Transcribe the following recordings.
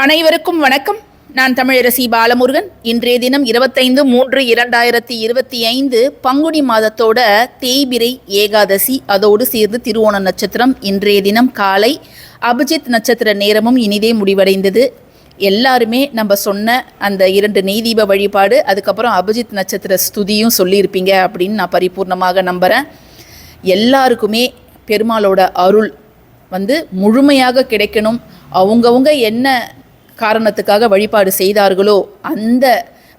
அனைவருக்கும் வணக்கம். நான் தமிழரசி பாலமுருகன். இன்றைய தினம் இருபத்தைந்து மூன்று இரண்டாயிரத்தி இருபத்தி ஐந்து பங்குனி மாதத்தோட தேய்பிரை ஏகாதசி. அதோடு சேர்ந்து திருவோண நட்சத்திரம். இன்றைய தினம் காலை அபிஜித் நட்சத்திர நேரமும் இனிதே முடிவடைந்தது. எல்லாருமே நம்ம சொன்ன அந்த இரண்டு நெய் தீப வழிபாடு அதுக்கப்புறம் அபிஜித் நட்சத்திர ஸ்துதியும் சொல்லியிருப்பீங்க அப்படின்னு நான் பரிபூர்ணமாக நம்புகிறேன் எல்லாருக்குமே பெருமாளோட அருள் வந்து முழுமையாக கிடைக்கணும். அவங்கவுங்க என்ன காரணத்துக்காக வழிபாடு செய்தார்களோ அந்த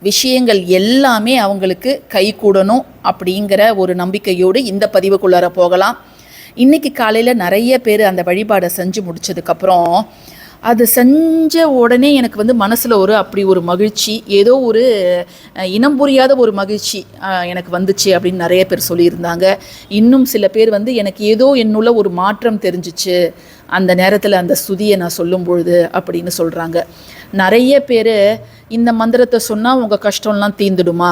விஷயங்கள் எல்லாமே அவங்களுக்கு கை கூடணும் அப்படிங்கிற ஒரு நம்பிக்கையோடு இந்த பதிவுக்குள்ளார போகலாம். இன்றைக்கி காலையில் நிறைய பேர் அந்த வழிபாடை செஞ்சு முடிச்சதுக்கப்புறம் அது செஞ்ச உடனே எனக்கு வந்து மனசில் ஒரு அப்படி ஒரு மகிழ்ச்சி ஏதோ ஒரு இனம் புரியாத ஒரு மகிழ்ச்சி எனக்கு வந்துச்சு அப்படின்னு நிறைய பேர் சொல்லியிருந்தாங்க. இன்னும் சில பேர் வந்து எனக்கு ஏதோ என்னுள்ள ஒரு மாற்றம் தெரிஞ்சிச்சு. அந்த நேரத்தில் அந்த ஸ்துதியை நான் சொல்லும் பொழுது அப்படின்னு சொல்கிறாங்க நிறைய பேர் இந்த மந்திரத்தை சொன்னால் உங்கள் கஷ்டம்லாம் தீந்துடுமா?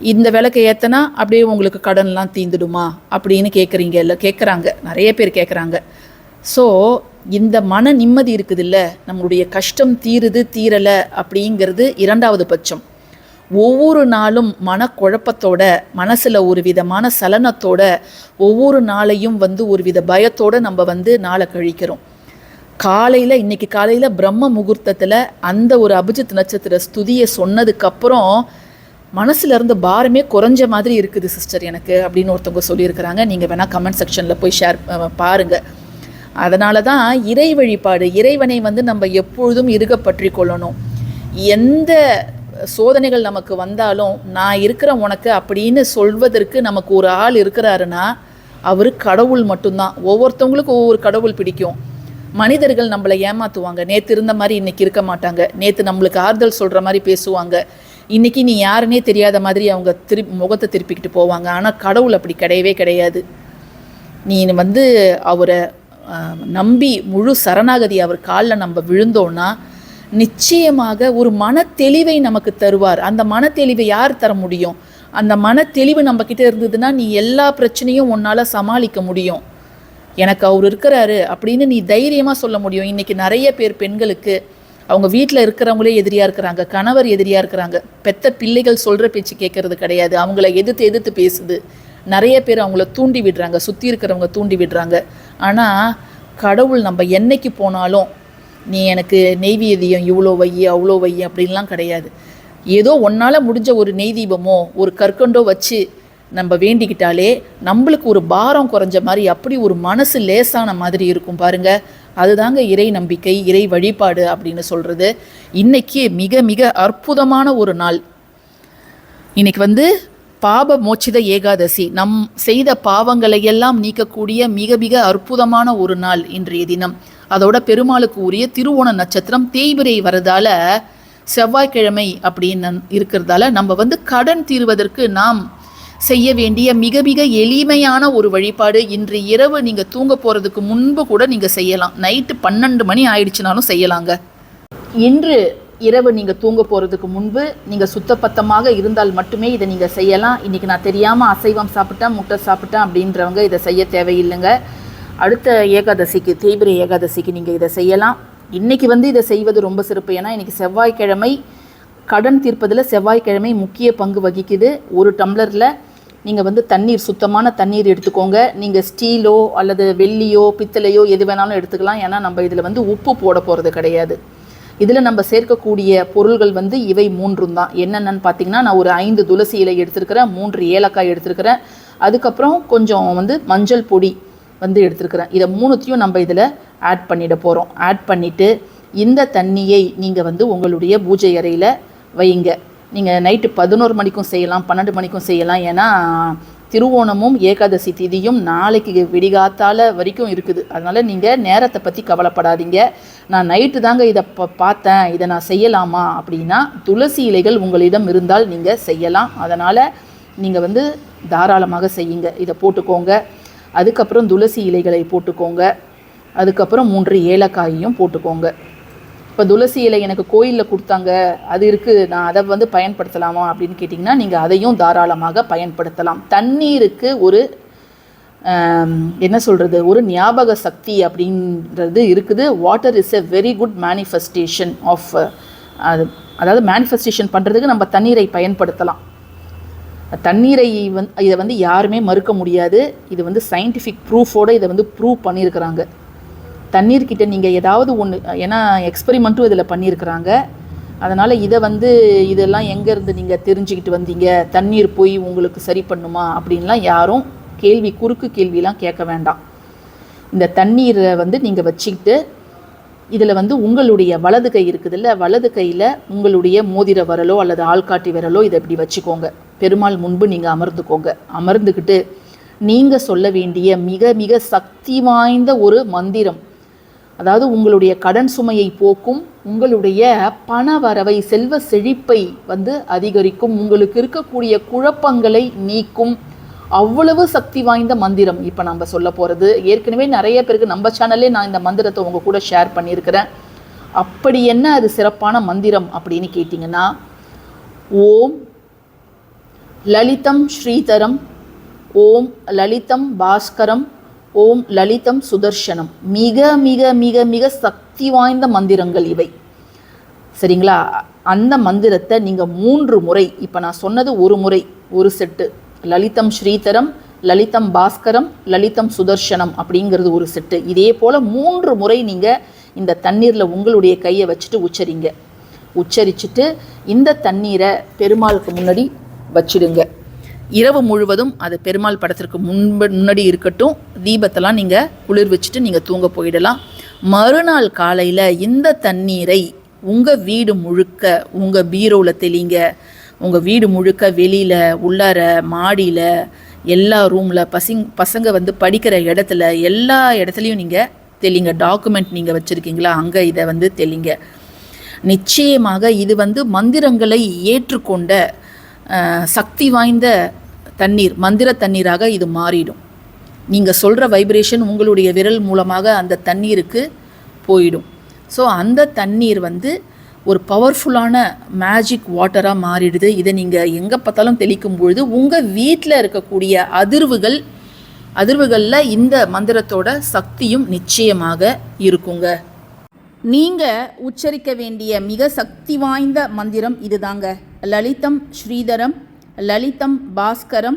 இந்த விளக்கை ஏற்றினா அப்படியே உங்களுக்கு கடன்லாம் தீந்துடுமா? அப்படின்னு கேட்குறீங்க இல்லை கேட்குறாங்க நிறைய பேர் கேட்குறாங்க ஸோ இந்த மன நிம்மதி இருக்குதுல்ல நம்மளுடைய கஷ்டம் தீருது தீரலை அப்படிங்கிறது இரண்டாவது பட்சம். ஒவ்வொரு நாளும் மனக்குழப்பத்தோட மனசில் ஒரு விதமான சலனத்தோட ஒவ்வொரு நாளையும் வந்து ஒரு வித பயத்தோடு நம்ம வந்து நாளை கழிக்கிறோம். காலையில் இன்னைக்கு காலையில் பிரம்ம முகூர்த்தத்தில் அந்த ஒரு அபிஜித் நட்சத்திர ஸ்துதியை சொன்னதுக்கப்புறம் மனசில் இருந்த பாரமே குறைஞ்ச மாதிரி இருக்குது சிஸ்டர் எனக்கு அப்படின்னு ஒருத்தவங்க சொல்லியிருக்கிறாங்க. நீங்கள் வேணால் கமெண்ட் செக்ஷனில் போய் ஷேர் பாருங்கள் அதனால தான் இறை வழிபாடு இறைவனை வந்து நம்ம எப்பொழுதும் இருக பற்றி கொள்ளணும். எந்த சோதனைகள் நமக்கு வந்தாலும் நான் இருக்கிற உனக்கு அப்படின்னு சொல்வதற்கு நமக்கு ஒரு ஆள் இருக்கிறாருன்னா அவர் கடவுள் மட்டும்தான். ஒவ்வொருத்தவங்களுக்கும் ஒவ்வொரு கடவுள் பிடிக்கும். மனிதர்கள் நம்மளை ஏமாற்றுவாங்க நேற்று இருந்த மாதிரி இன்னைக்கு இருக்க மாட்டாங்க. நேற்று நம்மளுக்கு ஆறுதல் சொல்கிற மாதிரி பேசுவாங்க. இன்னைக்கு நீ யாருன்னே தெரியாத மாதிரி அவங்க திரு முகத்தை திருப்பிக்கிட்டு போவாங்க. ஆனால் கடவுள் அப்படி கிடையவே கிடையாது. நீ வந்து அவரை நம்பி முழு சரணாகதி அவர் காலில் நம்ம விழுந்தோன்னா நிச்சயமாக ஒரு மன தெளிவை நமக்கு தருவார். அந்த மன தெளிவை யார் தர முடியும்? அந்த மன தெளிவு நம்ம கிட்ட இருந்ததுன்னா நீ எல்லா பிரச்சனையும் உன்னால் சமாளிக்க முடியும். எனக்கு அவர் இருக்கிறாரு அப்படின்னு நீ தைரியமாக சொல்ல முடியும். இன்றைக்கி நிறைய பேர் பெண்களுக்கு அவங்க வீட்டில் இருக்கிறவங்களே எதிரியாக இருக்கிறாங்க கணவர் எதிரியாக இருக்கிறாங்க. பெத்த பிள்ளைகள் சொல்கிற பேச்சு கேட்கறது கிடையாது. அவங்கள எதிர்த்து எதிர்த்து பேசுது. நிறைய பேர் அவங்கள தூண்டி விடுறாங்க சுற்றி இருக்கிறவங்க தூண்டி விடுறாங்க. ஆனால் கடவுள் நம்ம என்னைக்கு போனாலும் நீ எனக்கு நெய்வேதியம் இவ்வளோ வை அவ்வளோ வை அப்படின்லாம் கிடையாது. ஏதோ ஒன்னால் முடிஞ்ச ஒரு நெய் தீபமோ ஒரு கற்கண்டோ வச்சு நம்ம வேண்டிக்கிட்டாலே நம்மளுக்கு ஒரு பாரம் குறைஞ்ச மாதிரி அப்படி ஒரு மனசு லேசான மாதிரி இருக்கும் பாருங்க. அதுதாங்க இறை நம்பிக்கை இறை வழிபாடு அப்படின்னு சொல்கிறது இன்னைக்கு மிக மிக அற்புதமான ஒரு நாள். இன்னைக்கு வந்து பாப மோட்சித ஏகாதசி. நம் செய்த பாவங்களை எல்லாம் நீக்கக்கூடிய மிக மிக அற்புதமான ஒரு நாள் இன்றைய தினம். அதோட பெருமாளுக்கு உரிய திருவோண நட்சத்திரம் தேய்பிரை வரதால செவ்வாய்க்கிழமை அப்படின்னு இருக்கிறதால நம்ம வந்து கடன் தீர்வதற்கு நாம் செய்ய வேண்டிய மிக மிக எளிமையான ஒரு வழிபாடு. இன்று இரவு நீங்கள் தூங்க போகிறதுக்கு முன்பு கூட நீங்கள் செய்யலாம். நைட்டு பன்னெண்டு மணி ஆயிடுச்சுனாலும் செய்யலாங்க. இன்று இரவு நீங்கள் தூங்க போகிறதுக்கு முன்பு நீங்கள் சுத்தப்பத்தமாக இருந்தால் மட்டுமே இதை நீங்கள் செய்யலாம். இன்றைக்கி நான் தெரியாமல் அசைவம் சாப்பிட்டேன் முட்டை சாப்பிட்டேன் அப்படின்றவங்க இதை செய்ய தேவையில்லைங்க. அடுத்த ஏகாதசிக்கு தேய்பிரை ஏகாதசிக்கு நீங்கள் இதை செய்யலாம். இன்றைக்கி வந்து இதை செய்வது ரொம்ப சிறப்பு. ஏன்னா இன்றைக்கி செவ்வாய்க்கிழமை கடன் தீர்ப்பதில் செவ்வாய்க்கிழமை முக்கிய பங்கு வகிக்குது. ஒரு டம்ளரில் நீங்கள் வந்து தண்ணீர் சுத்தமான தண்ணீர் எடுத்துக்கோங்க. நீங்கள் ஸ்டீலோ அல்லது வெள்ளியோ பித்தளையோ எது வேணாலும் எடுத்துக்கலாம். ஏன்னா நம்ம இதில் வந்து உப்பு போட போகிறது கிடையாது. இதில் நம்ம சேர்க்கக்கூடிய பொருள்கள் வந்து இவை மூன்றும் தான். என்னென்னு பார்த்தீங்கன்னா நான் ஒரு ஐந்து துளசி இலை எடுத்திருக்கிறேன் மூன்று ஏலக்காய் எடுத்திருக்கிறேன். அதுக்கப்புறம் கொஞ்சம் வந்து மஞ்சள் பொடி வந்து எடுத்துருக்குறேன். இதை மூணுத்தையும் நம்ம இதில் ஆட் பண்ணிட போகிறோம் ஆட் பண்ணிவிட்டு இந்த தண்ணியை நீங்கள் வந்து உங்களுடைய பூஜை அறையில் வைங்க. நீங்கள் நைட்டு பதினோரு மணிக்கும் செய்யலாம் பன்னெண்டு மணிக்கும் செய்யலாம். ஏன்னா திருவோணமும் ஏகாதசி திதியும் நாளைக்கு விடிகாத்தால வரைக்கும் இருக்குது. அதனால் நீங்கள் நேரத்தை பற்றி கவலைப்படாதீங்க. நான் நைட்டு தாங்க இதை ப பார்த்தேன். இதை நான் செய்யலாமா அப்படின்னா துளசி இலைகள் உங்களிடம் இருந்தால் நீங்கள் செய்யலாம். அதனால் நீங்கள் வந்து தாராளமாக செய்யுங்க. இதை போட்டுக்கோங்க. அதுக்கப்புறம் துளசி இலைகளை போட்டுக்கோங்க. அதுக்கப்புறம் மூன்று ஏலக்காயையும் போட்டுக்கோங்க. இப்போ துளசி இலை எனக்கு கோயிலில் கொடுத்தாங்க. அது இருக்குது நான் அதை வந்து பயன்படுத்தலாமா அப்படின்னு கேட்டிங்கன்னா நீங்கள் அதையும் தாராளமாக பயன்படுத்தலாம். தண்ணீருக்கு ஒரு என்ன சொல்கிறது ஒரு ஞாபக சக்தி அப்படின்றது இருக்குது. Water is a very good manifestation of அது அதாவது மேனிஃபெஸ்டேஷன் பண்ணுறதுக்கு நம்ம தண்ணீரை பயன்படுத்தலாம். தண்ணீரை வந்து இதை வந்து யாருமே மறுக்க முடியாது. இது வந்து சயின்டிஃபிக் ப்ரூஃபோடு இதை வந்து ப்ரூவ் பண்ணியிருக்கிறாங்க தண்ணீர்கிட்ட நீங்கள் ஏதாவது ஒன்று ஏன்னா எக்ஸ்பெரிமெண்ட்டும் இதில் பண்ணியிருக்கிறாங்க அதனால் இதை வந்து இதெல்லாம் எங்கேருந்து நீங்கள் தெரிஞ்சுக்கிட்டு வந்தீங்க? தண்ணீர் போய் உங்களுக்கு சரி பண்ணுமா? அப்படின்லாம் யாரும் கேள்வி குறுக்கு கேள்விலாம் கேட்க வேண்டாம். இந்த தண்ணீரை வந்து நீங்கள் வச்சுக்கிட்டு இதில் வந்து உங்களுடைய வலது கை இருக்குதுல்ல வலது கையில் உங்களுடைய மோதிர விரலோ அல்லது ஆள்காட்டி விரலோ இதை இப்படி வச்சுக்கோங்க. பெருமாள் முன்பு நீங்கள் அமர்ந்துக்கோங்க. அமர்ந்துக்கிட்டு நீங்கள் சொல்ல வேண்டிய மிக மிக சக்தி வாய்ந்த ஒரு மந்திரம். அதாவது உங்களுடைய கடன் சுமையை போக்கும் உங்களுடைய பண வரவை செல்வ செழிப்பை வந்து அதிகரிக்கும் உங்களுக்கு இருக்கக்கூடிய குழப்பங்களை நீக்கும் அவ்வளவு சக்தி வாய்ந்த மந்திரம் இப்போ நம்ம சொல்ல போகிறது ஏற்கனவே நிறைய பேருக்கு நம்ம சேனல்லே நான் இந்த மந்திரத்தை உங்கள் கூட ஷேர் பண்ணியிருக்கிறேன். அப்படி என்ன அது சிறப்பான மந்திரம் அப்படின்னு கேட்டிங்கன்னா ஓம் லலிதம் ஸ்ரீதரம் ஓம் லலிதம் பாஸ்கரம் ஓம் லலிதம் சுதர்ஷனம். மிக மிக மிக மிக சக்தி வாய்ந்த மந்திரங்கள் இவை. சரிங்களா? அந்த மந்திரத்தை நீங்கள் மூன்று முறை இப்போ நான் சொன்னது ஒரு முறை ஒரு செட்டு. லலிதம் ஸ்ரீதரம் லலிதம் பாஸ்கரம் லலிதம் சுதர்ஷனம் அப்படிங்கிறது ஒரு செட்டு. இதே போல் மூன்று முறை நீங்கள் இந்த தண்ணீரில் உங்களுடைய கையை வச்சுட்டு உச்சரிங்க. உச்சரிச்சுட்டு இந்த தண்ணீரை பெருமாளுக்கு முன்னாடி வச்சிடுங்க. இரவு முழுவதும் அது பெருமாள் படத்திற்கு முன்பு முன்னாடி இருக்கட்டும் தீபத்தெல்லாம் நீங்கள் குளிர் வச்சுட்டு நீங்கள் தூங்க போயிடலாம். மறுநாள் காலையில் இந்த தண்ணீரை உங்கள் வீடு முழுக்க உங்கள் பீரோவில் தெளிங்க. உங்கள் வீடு முழுக்க வெளியில் உள்ளார மாடியில் எல்லா ரூமில் பசிங் பசங்க வந்து படிக்கிற இடத்துல எல்லா இடத்துலையும் நீங்கள் தெளிங்க. டாக்குமெண்ட் நீங்கள் வச்சுருக்கீங்களா? அங்கே இதை வந்து தெளிங்க. நிச்சயமாக இது வந்து மந்திரங்களை ஏற்றுக்கொண்ட சக்தி வாய்ந்த தண்ணீர் மந்திர தண்ணீராக இது மாறிடும். நீங்கள் சொல்கிற வைப்ரேஷன் உங்களுடைய விரல் மூலமாக அந்த தண்ணீருக்கு போயிடும். ஸோ அந்த தண்ணீர் வந்து ஒரு பவர்ஃபுல்லான மேஜிக் வாட்டராக மாறிடுது. இதை நீங்கள் எங்கே பார்த்தாலும் தெளிக்கும் பொழுது உங்கள் வீட்டில் இருக்கக்கூடிய அதிர்வுகள் அதிர்வுகளில் இந்த மந்திரத்தோட சக்தியும் நிச்சயமாக இருக்குங்க. நீங்கள் உச்சரிக்க வேண்டிய மிக சக்தி வாய்ந்த மந்திரம் இதுதாங்க. லலிதம் ஸ்ரீதரம் லலிதம் பாஸ்கரம்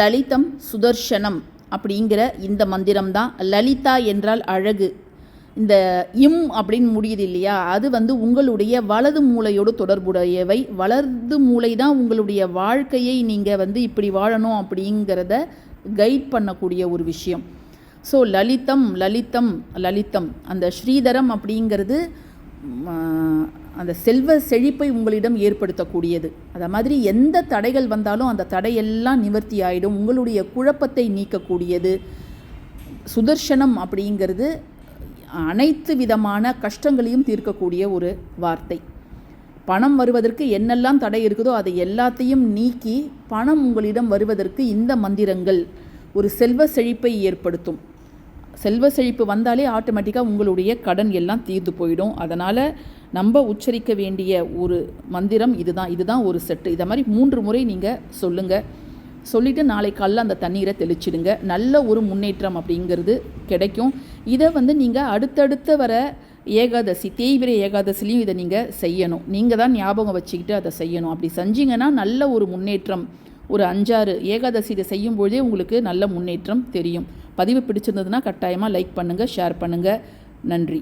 லலிதம் சுதர்ஷனம் அப்படிங்கிற இந்த மந்திரம் தான் லலிதா என்றால் அழகு. இந்த இம் அப்படின்னு முடியுது இல்லையா? அது வந்து உங்களுடைய வலது மூளையோடு தொடர்புடையவை. வலது மூளை தான் உங்களுடைய வாழ்க்கையை நீங்கள் வந்து இப்படி வாழணும் அப்படிங்கிறத கைட் பண்ணக்கூடிய ஒரு விஷயம். ஸோ லலிதம் லலிதம் லலிதம். அந்த ஸ்ரீதரம் அப்படிங்கிறது அந்த செல்வ செழிப்பை உங்களிடம் ஏற்படுத்தக்கூடியது. அதை மாதிரி எந்த தடைகள் வந்தாலும் அந்த தடையெல்லாம் நிவர்த்தி ஆகிடும் உங்களுடைய குழப்பத்தை நீக்கக்கூடியது. சுதர்ஷனம் அப்படிங்கிறது அனைத்து விதமான கஷ்டங்களையும் தீர்க்கக்கூடிய ஒரு வார்த்தை. பணம் வருவதற்கு என்னெல்லாம் தடை இருக்குதோ அதை எல்லாத்தையும் நீக்கி பணம் உங்களிடம் வருவதற்கு இந்த மந்திரங்கள் ஒரு செல்வ செழிப்பை ஏற்படுத்தும். செல்வ செழிப்பு வந்தாலே ஆட்டோமேட்டிக்காக உங்களுடைய கடன் எல்லாம் தீர்ந்து போயிடும். அதனால் நம்ம உச்சரிக்க வேண்டிய ஒரு மந்திரம் இதுதான். இதுதான் ஒரு செட்டு இதை மாதிரி மூன்று முறை நீங்கள் சொல்லுங்கள் சொல்லிவிட்டு நாளை காலைல அந்த தண்ணீரை தெளிச்சிடுங்க. நல்ல ஒரு முன்னேற்றம் அப்படிங்கிறது கிடைக்கும். இதை வந்து நீங்கள் அடுத்தடுத்த வர ஏகாதசி தேய்பிரை ஏகாதசிலையும் இதை நீங்கள் செய்யணும். நீங்கள் தான் ஞாபகம் வச்சுக்கிட்டு அதை செய்யணும். அப்படி செஞ்சீங்கன்னா நல்ல ஒரு முன்னேற்றம். ஒரு அஞ்சாறு ஏகாதசி இதை செய்யும்பொழுதே உங்களுக்கு நல்ல முன்னேற்றம் தெரியும். பதிவு பிடிச்சிருந்ததுன்னா கட்டாயமாக லைக் பண்ணுங்கள் ஷேர் பண்ணுங்கள் நன்றி.